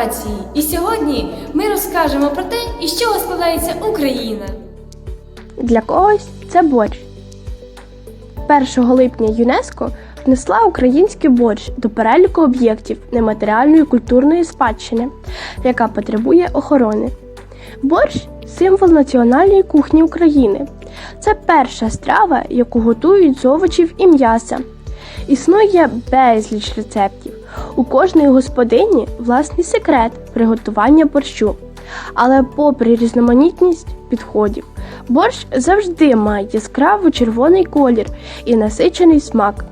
овації. І сьогодні ми розкажемо про те, із чого складається Україна. Для когось це борщ. 1 липня ЮНЕСКО внесла український борщ до переліку об'єктів нематеріальної культурної спадщини, яка потребує охорони. Борщ символ національної кухні України. Це перша страва, яку готують з овочів і м'яса. Існує безліч рецептів. У кожної господині власний секрет приготування борщу. Але попри різноманітність підходів, борщ завжди має яскраво червоний колір і насичений смак,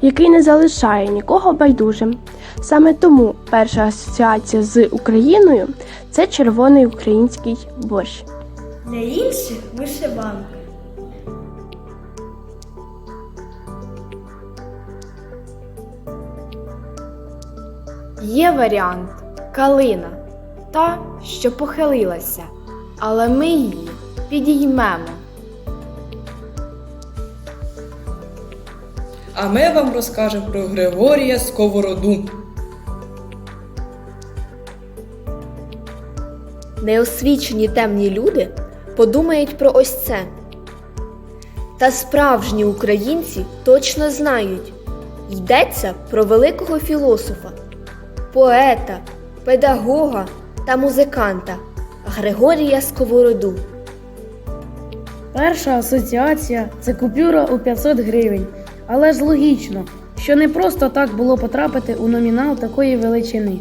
який не залишає нікого байдужим. Саме тому перша асоціація з Україною це червоний український борщ. Для інших вишиванка. Є варіант калина, та, що похилилася, але ми її підіймемо. А ми вам розкажемо про Григорія Сковороду. Неосвічені темні люди подумають про ось це. Та справжні українці точно знають, йдеться про великого філософа, поета, педагога та музиканта Григорія Сковороду. Перша асоціація це купюра у 500 гривень. Але ж логічно, що не просто так було потрапити у номінал такої величини.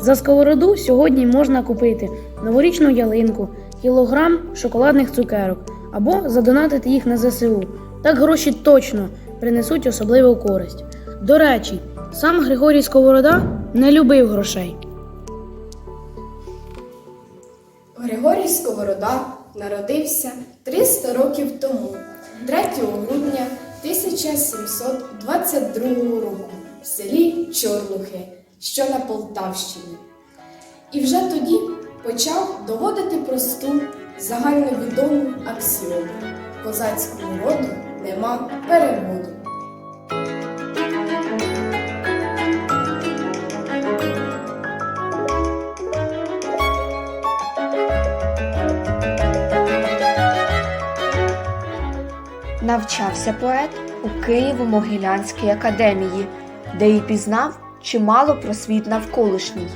За сковороду сьогодні можна купити новорічну ялинку, кілограм шоколадних цукерок або задонатити їх на ЗСУ. Так гроші точно принесуть особливу користь. До речі, сам Григорій Сковорода не любив грошей. Григорій Сковорода народився 300 років тому, 3 грудня 1722 року в селі Чорлухи, що на Полтавщині. І вже тоді почав доводити просту загальновідому аксіому козацькому роду нема переводу. Навчався поет у Києво-Могилянській академії, де і пізнав чимало про світ навколишній.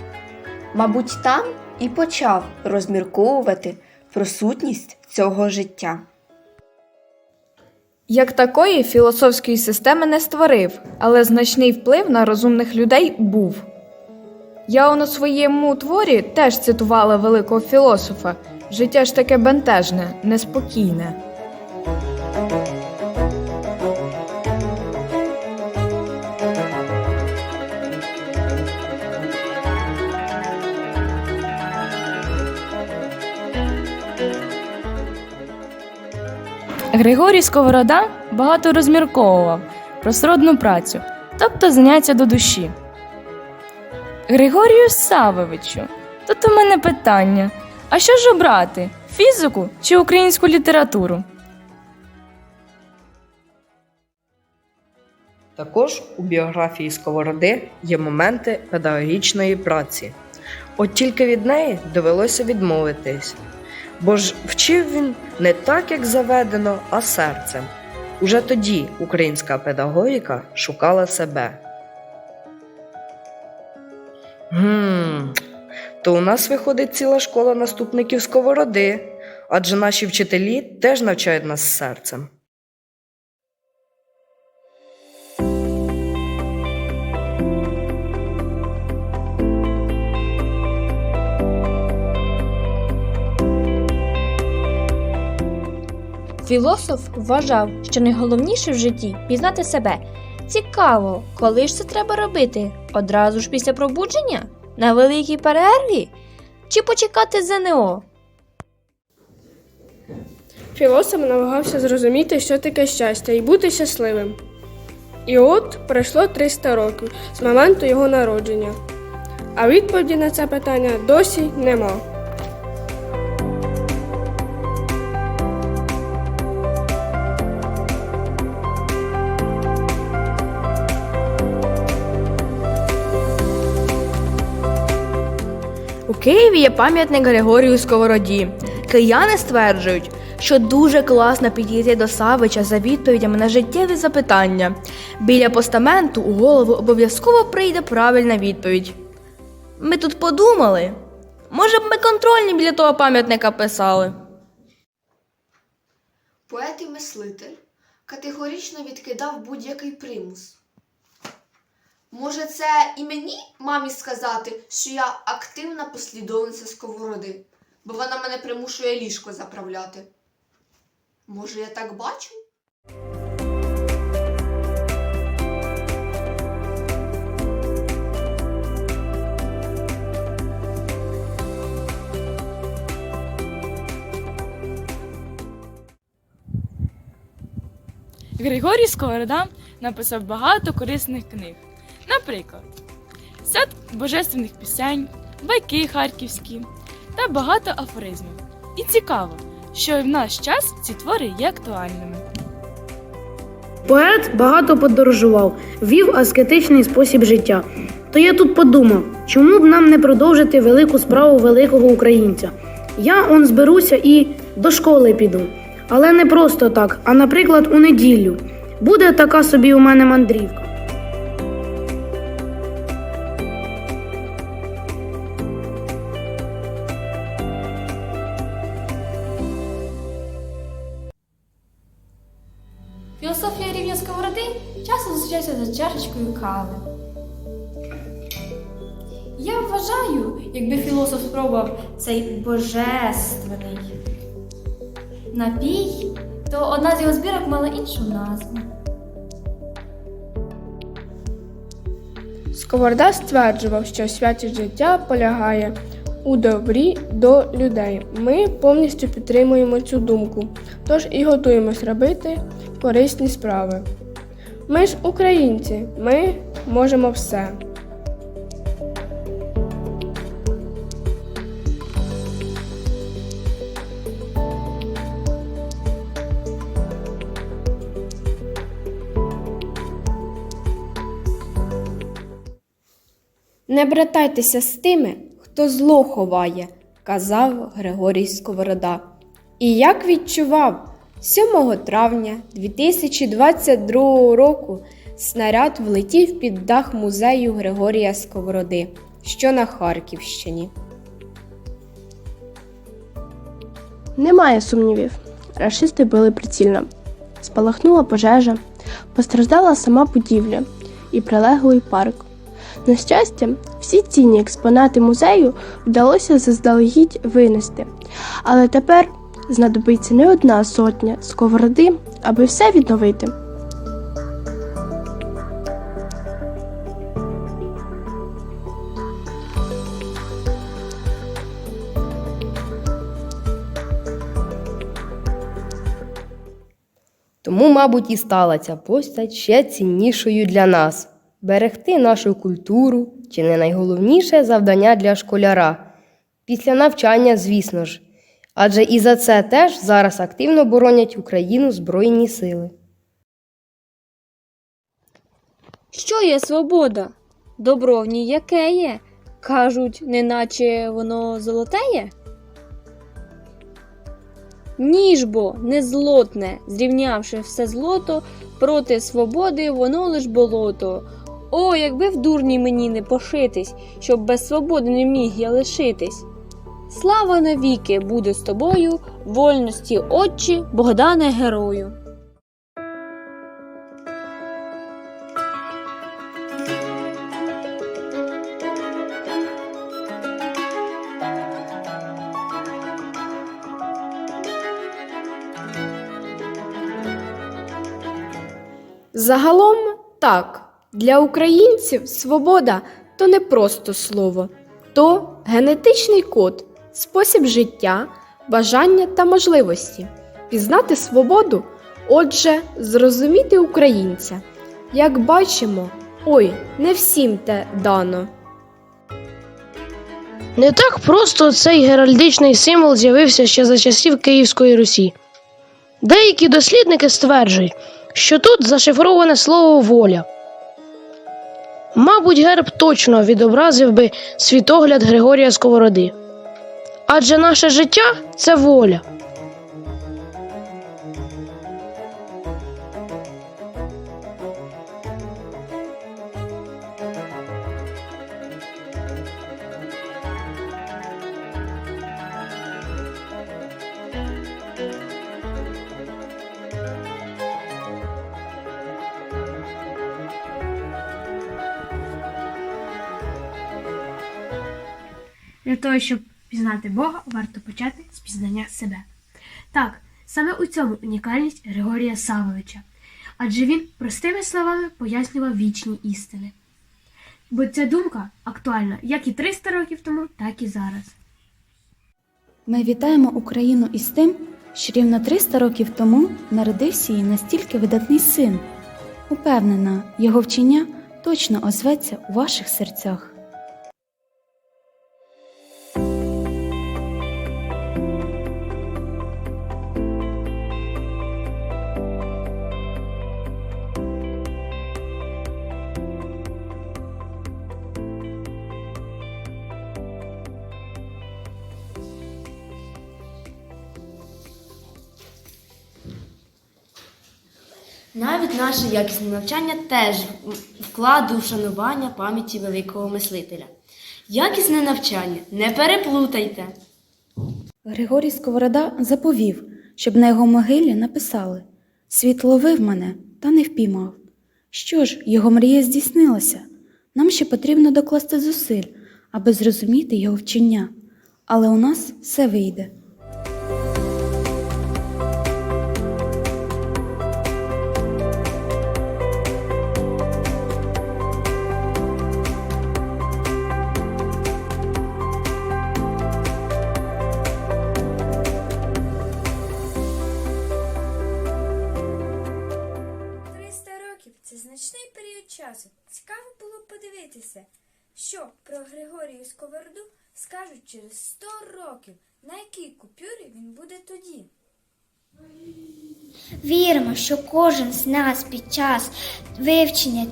Мабуть, там і почав розмірковувати про сутність цього життя. Як такої філософської системи не створив, але значний вплив на розумних людей був. Я у своєму творі теж цитувала великого філософа життя ж таке бентежне, неспокійне. Григорій Сковорода багато розмірковував про сродну працю, тобто заняття до душі. Григорію Савовичу, тут у мене питання: а що ж обрати? Фізику чи українську літературу? Також у біографії Сковороди є моменти педагогічної праці. От тільки від неї довелося відмовитись, бо ж вчив він не так, як заведено, а серцем. Уже тоді українська педагогіка шукала себе. Гм, то у нас виходить ціла школа наступників Сковороди, адже наші вчителі теж навчають нас серцем. Філософ вважав, що найголовніше в житті пізнати себе. Цікаво, коли ж це треба робити? Одразу ж після пробудження? На великій перерві? Чи почекати ЗНО? Філософ намагався зрозуміти, що таке щастя, і бути щасливим. І от пройшло 300 років з моменту його народження. А відповіді на це питання досі нема. Києві є пам'ятник Григорію Сковороді. Кияни стверджують, що дуже класно підійти до Савича за відповідями на життєві запитання. Біля постаменту у голову обов'язково прийде правильна відповідь. Ми тут подумали. Може б ми контрольні біля того пам'ятника писали. Поет і мислитель категорично відкидав будь-який примус. Може, це і мені мамі сказати, що я активна послідовниця сковороди, бо вона мене примушує ліжко заправляти. Може, я так бачу? Григорій Сковорода написав багато корисних книг. Наприклад, сад божественних пісень, байки харківські та багато афоризмів. І цікаво, що і в наш час ці твори є актуальними. Поет багато подорожував, вів аскетичний спосіб життя. То я тут подумав, чому б нам не продовжити велику справу великого українця? Я он зберуся і до школи піду. Але не просто так, а наприклад, у неділю. Буде така собі у мене мандрівка. Філософія рівня сковороди часто зустрічається за чашечкою кави. Я вважаю, якби філософ спробував цей божественний напій, то одна з його збірок мала іншу назву. Сковорода стверджував, що святість життя полягає у добрі до людей. Ми повністю підтримуємо цю думку, тож і готуємось робити корисні справи. Ми ж українці, ми можемо все. Не братайтеся з тими, хто зло ховає, казав Григорій Сковорода. І як відчував, 7 травня 2022 року снаряд влетів під дах музею Григорія Сковороди, що на Харківщині. Немає сумнівів. Рашисти били прицільно. Спалахнула пожежа, постраждала сама будівля і прилеглий парк. На щастя, всі цінні експонати музею вдалося заздалегідь винести, але тепер знадобиться не одна сотня сковороди, аби все відновити. Тому, мабуть, і стала ця постать ще ціннішою для нас. Берегти нашу культуру чи не найголовніше завдання для школяра. Після навчання, звісно ж. Адже і за це теж зараз активно боронять Україну Збройні сили. Що є свобода? Добро в ній яке є? Кажуть, неначе воно золотеє? Ніж бо не злотне, зрівнявши все злото, проти свободи воно лиш болото. О, якби в дурні мені не пошитись, щоб без свободи не міг я лишитись. Слава навіки буде з тобою, вольності отчі, Богдане герою. Загалом так, для українців свобода то не просто слово, то генетичний код, спосіб життя, бажання та можливості. Пізнати свободу, отже, зрозуміти українця. Як бачимо, ой, не всім те дано. Не так просто цей геральдичний символ з'явився ще за часів Київської Русі. Деякі дослідники стверджують, що тут зашифроване слово воля. Мабуть, герб точно відобразив би світогляд Григорія Сковороди. Адже наше життя це воля. Для того, щоб пізнати Бога, варто почати з пізнання себе. Так, саме у цьому унікальність Григорія Савовича, адже він простими словами пояснював вічні істини. Бо ця думка актуальна як і 300 років тому, так і зараз. Ми вітаємо Україну із тим, що рівно 300 років тому народився їй настільки видатний син. Упевнена, його вчення точно озветься у ваших серцях. Навіть наше якісне навчання теж вклад у вшанування пам'яті великого мислителя. Якісне навчання, не переплутайте. Григорій Сковорода заповів, щоб на його могилі написали Світ ловив мене, та не впіймав. Що ж, його мрія здійснилася. Нам ще потрібно докласти зусиль, аби зрозуміти його вчення. Але у нас все вийде. Б що про Григорію Сковороду скажуть через 100 років, на якій купюрі він буде тоді. Віримо, що кожен з нас під час вивчення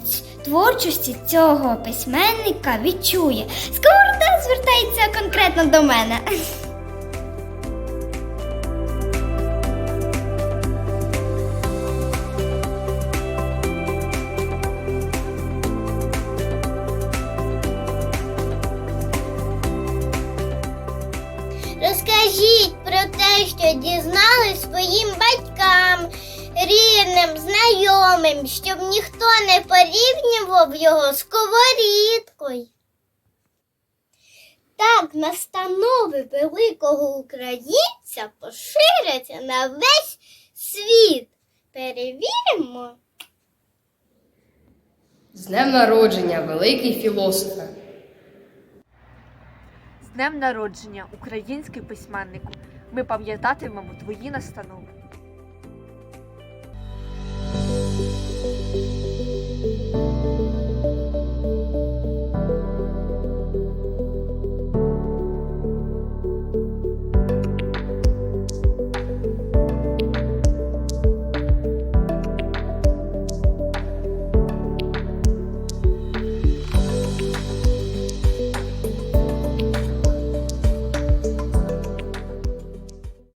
творчості цього письменника відчує. Сковорода звертається конкретно до мене. Знайомим, щоб ніхто не порівнював його з сковорідкою. Так настанови великого українця поширяться на весь світ. Перевіримо. З днем народження, великий філософе! З днем народження, український письменнику. Ми пам'ятатимемо твої настанови.